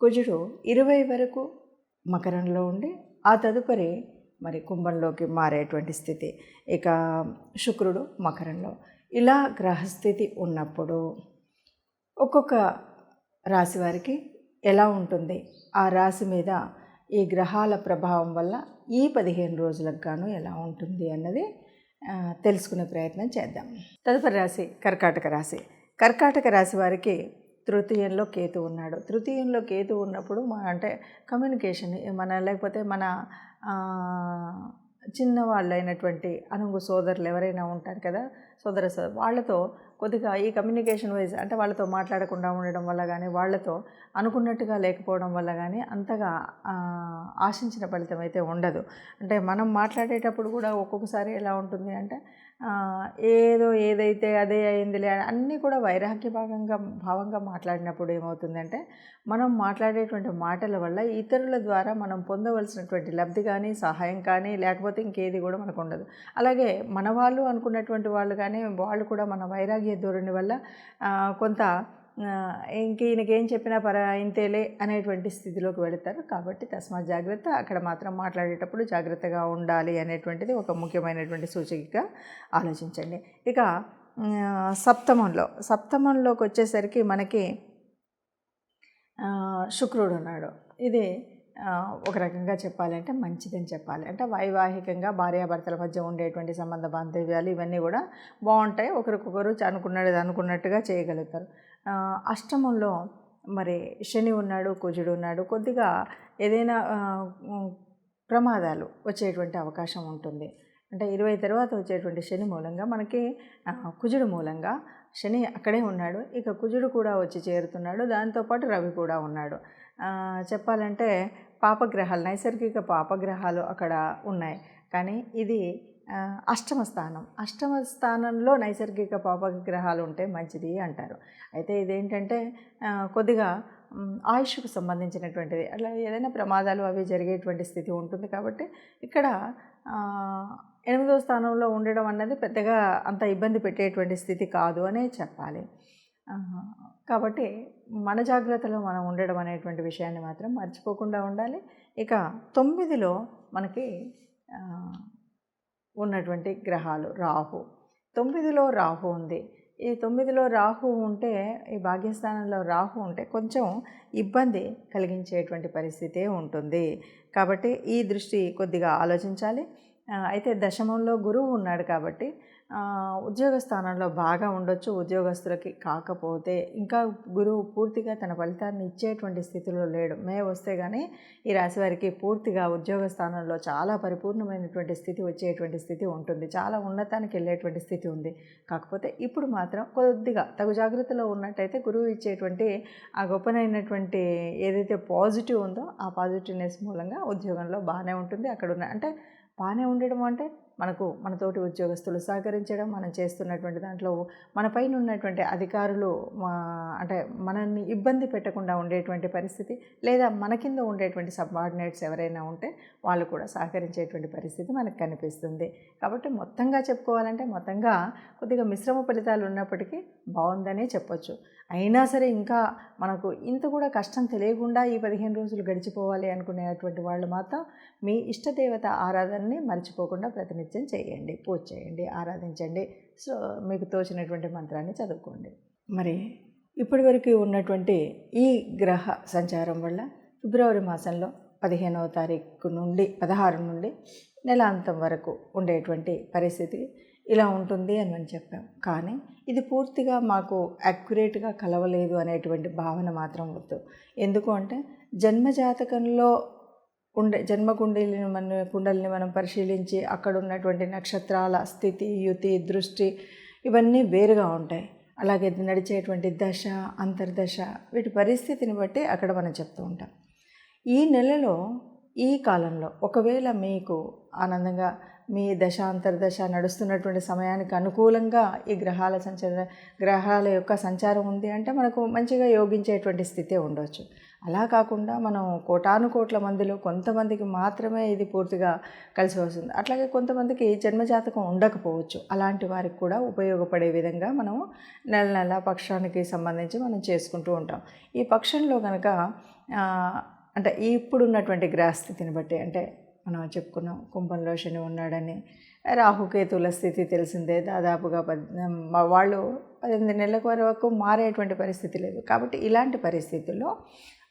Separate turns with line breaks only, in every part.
కుజుడు ఇరవై వరకు మకరంలో ఉండి ఆ తదుపరి మరి కుంభంలోకి మారేటువంటి స్థితి. ఇక శుక్రుడు మకరంలో. ఇలా గ్రహస్థితి ఉన్నప్పుడు ఒక్కొక్క రాశి వారికి ఎలా ఉంటుంది? ఆ రాశి మీద ఈ గ్రహాల ప్రభావం వల్ల ఈ పదిహేను రోజులకు గాను ఎలా ఉంటుంది అన్నది తెలుసుకునే ప్రయత్నం చేద్దాం. తదుపరి రాశి కర్కాటక రాశి. కర్కాటక రాశి వారికి తృతీయంలో కేతు ఉన్నాడు. తృతీయంలో కేతు ఉన్నప్పుడు మన అంటే కమ్యూనికేషన్ మన లేకపోతే మన చిన్నవాళ్ళైనటువంటి చిన్న సోదరులు ఎవరైనా ఉంటారు కదా సోదర సోదరు వాళ్ళతో కొద్దిగా ఈ కమ్యూనికేషన్ వైజ్ అంటే వాళ్ళతో మాట్లాడకుండా ఉండడం వల్ల కానీ వాళ్ళతో అనుకున్నట్టుగా లేకపోవడం వల్ల కానీ అంతగా ఆశించిన ఫలితం అయితే ఉండదు. అంటే మనం మాట్లాడేటప్పుడు కూడా ఒక్కొక్కసారి ఎలా ఉంటుంది అంటే ఏదో ఏదైతే అదే అయిందిలే అన్నీ కూడా వైరాగ్య భాగంగా భావంగా మాట్లాడినప్పుడు ఏమవుతుందంటే మనం మాట్లాడేటువంటి మాటల వల్ల ఇతరుల ద్వారా మనం పొందవలసినటువంటి లబ్ధి కానీ సహాయం కానీ లేకపోతే ఇంకేది కూడా మనకు ఉండదు అలాగే మన వాళ్ళు అనుకున్నటువంటి వాళ్ళు కానీ వాళ్ళు కూడా మన వైరాగ్య ధోరణి వల్ల కొంత ఇంక ఈయనకేం చెప్పినా పర ఇంతేలే అనేటువంటి స్థితిలోకి వెళతారు. కాబట్టి తస్మాత్ జాగ్రత్త అక్కడ మాత్రం మాట్లాడేటప్పుడు జాగ్రత్తగా ఉండాలి అనేటువంటిది ఒక ముఖ్యమైనటువంటి సూచికగా ఆలోచించండి. ఇక సప్తమంలో సప్తమంలోకి వచ్చేసరికి మనకి శుక్రుడు ఉన్నాడు. ఇది ఒక రకంగా చెప్పాలంటే మంచిదని చెప్పాలి. అంటే వైవాహికంగా భార్యాభర్తల మధ్య ఉండేటువంటి సంబంధ బాంధవ్యాలు ఇవన్నీ కూడా బాగుంటాయి. ఒకరికొకరు అనుకున్నది అనుకున్నట్టుగా చేయగలుగుతారు. అష్టమంలో మరి శని ఉన్నాడు కుజుడు ఉన్నాడు కొద్దిగా ఏదైనా ప్రమాదాలు వచ్చేటువంటి అవకాశం ఉంటుంది. అంటే ఇరవై తర్వాత వచ్చేటువంటి శని మూలంగా మనకి కుజుడు మూలంగా శని అక్కడే ఉన్నాడు. ఇక కుజుడు కూడా వచ్చి చేరుతున్నాడు. దాంతోపాటు రవి కూడా ఉన్నాడు. చెప్పాలంటే పాపగ్రహాలు నైసర్గిక పాపగ్రహాలు అక్కడ ఉన్నాయి. కానీ ఇది అష్టమ స్థానం. అష్టమ స్థానంలో నైసర్గిక పాపగ్రహాలు ఉంటే మంచిది అంటారు. అయితే ఇదేంటంటే కొద్దిగా ఆయుష్కు సంబంధించినటువంటిది. అట్లా ఏదైనా ప్రమాదాలు అవి జరిగేటువంటి స్థితి ఉంటుంది కాబట్టి ఇక్కడ ఎనిమిదో స్థానంలో ఉండడం అన్నది పెద్దగా అంత ఇబ్బంది పెట్టేటువంటి స్థితి కాదు అనే చెప్పాలి. కాబట్టి మన జాగ్రత్తలో మనం ఉండడం అనేటువంటి విషయాన్ని మాత్రం మర్చిపోకుండా ఉండాలి. ఇక తొమ్మిదిలో మనకి ఉన్నటువంటి గ్రహాలు రాహు. తొమ్మిదిలో రాహు ఉంది. ఈ తొమ్మిదిలో రాహు ఉంటే ఈ భాగ్యస్థానంలో రాహు ఉంటే కొంచెం ఇబ్బంది కలిగించేటువంటి పరిస్థితే ఉంటుంది. కాబట్టి ఈ దృష్టి కొద్దిగా ఆలోచించాలి. అయితే దశమంలో గురువు ఉన్నాడు కాబట్టి ఉద్యోగ స్థానంలో బాగా ఉండొచ్చు ఉద్యోగస్తులకి కాకపోతే ఇంకా గురువు పూర్తిగా తన ఫలితాన్ని ఇచ్చేటువంటి స్థితిలో లేడు. మే వస్తే కానీ ఈ రాశి వారికి పూర్తిగా ఉద్యోగ స్థానంలో చాలా పరిపూర్ణమైనటువంటి స్థితి వచ్చేటువంటి స్థితి ఉంటుంది. చాలా ఉన్నతానికి వెళ్ళేటువంటి స్థితి ఉంది. కాకపోతే ఇప్పుడు మాత్రం కొద్దిగా తగు జాగ్రత్తలో ఉన్నట్టయితే గురువు ఇచ్చేటువంటి ఆ గొప్పనైనటువంటి ఏదైతే పాజిటివ్ ఉందో ఆ పాజిటివ్నెస్ మూలంగా ఉద్యోగంలో బాగానే ఉంటుంది. అక్కడ ఉన్న అంటే బాగానే ఉండడం అంటే మనకు మనతోటి ఉద్యోగస్తులు సహకరించడం మనం చేస్తున్నటువంటి దాంట్లో మన పైన ఉన్నటువంటి అధికారులు అంటే మనల్ని ఇబ్బంది పెట్టకుండా ఉండేటువంటి పరిస్థితి లేదా మన కింద ఉండేటువంటి సబార్డినేట్స్ ఎవరైనా ఉంటే వాళ్ళు కూడా సహకరించేటువంటి పరిస్థితి మనకు కనిపిస్తుంది. కాబట్టి మొత్తంగా చెప్పుకోవాలంటే మొత్తంగా కొద్దిగా మిశ్రమ ఫలితాలు ఉన్నప్పటికీ బాగుందనే చెప్పొచ్చు. అయినా సరే ఇంకా మనకు ఇంత కూడా కష్టం తెలియకుండా ఈ పదిహేను రోజులు గడిచిపోవాలి అనుకునేటువంటి వాళ్ళు మాత్రం మీ ఇష్టదేవత ఆరాధనని మర్చిపోకుండా ప్రతినిత్యం చేయండి పూజ చేయండి ఆరాధించండి. సో మీకు తోచినటువంటి మంత్రాన్ని చదువుకోండి. మరి ఇప్పటివరకు ఉన్నటువంటి ఈ గ్రహ సంచారం వల్ల ఫిబ్రవరి మాసంలో పదిహేనవ తారీఖు నుండి పదహారు నుండి నెలాంతం వరకు ఉండేటువంటి పరిస్థితి ఇలా ఉంటుంది అని మనం చెప్పాం. కానీ ఇది పూర్తిగా మాకు అక్యురేట్గా కలవలేదు అనేటువంటి భావన మాత్రం వద్దు. ఎందుకు అంటే జన్మజాతకంలో ఉండే జన్మకుండలిని మన కుండలిని మనం పరిశీలించి అక్కడ ఉన్నటువంటి నక్షత్రాల స్థితి యుతి దృష్టి ఇవన్నీ వేరుగా ఉంటాయి. అలాగే నడిచేటువంటి దశ అంతర్దశ వీటి పరిస్థితిని బట్టి అక్కడ మనం చెప్తూ ఉంటాం. ఈ నెలలో ఈ కాలంలో ఒకవేళ మీకు ఆనందంగా మీ దశ అంతర్దశ నడుస్తున్నటువంటి సమయానికి అనుకూలంగా ఈ గ్రహాల సంచార గ్రహాల యొక్క సంచారం ఉంది అంటే మనకు మంచిగా యోగించేటువంటి స్థితే ఉండవచ్చు అలా కాకుండా మనం కోటాను కోట్ల మందిలో కొంతమందికి మాత్రమే ఇది పూర్తిగా కలిసి వస్తుంది. అట్లాగే కొంతమందికి జన్మజాతకం ఉండకపోవచ్చు. అలాంటి వారికి కూడా ఉపయోగపడే విధంగా మనం నెల నెల పక్షానికి సంబంధించి మనం చేసుకుంటూ ఉంటాం. ఈ పక్షంలో కనుక అంటే ఇప్పుడున్నటువంటి గ్రహస్థితిని బట్టి అంటే మనం చెప్పుకున్నాం కుంభంలో శని ఉన్నాడని రాహుకేతుల స్థితి తెలిసిందే దాదాపుగా పద్ వాళ్ళు పద్దెనిమిది నెలల వరకు మారేటువంటి పరిస్థితి లేదు. కాబట్టి ఇలాంటి పరిస్థితుల్లో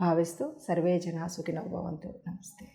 భావిస్తూ సర్వే జనా సుఖినో భవంతు. నమస్తే.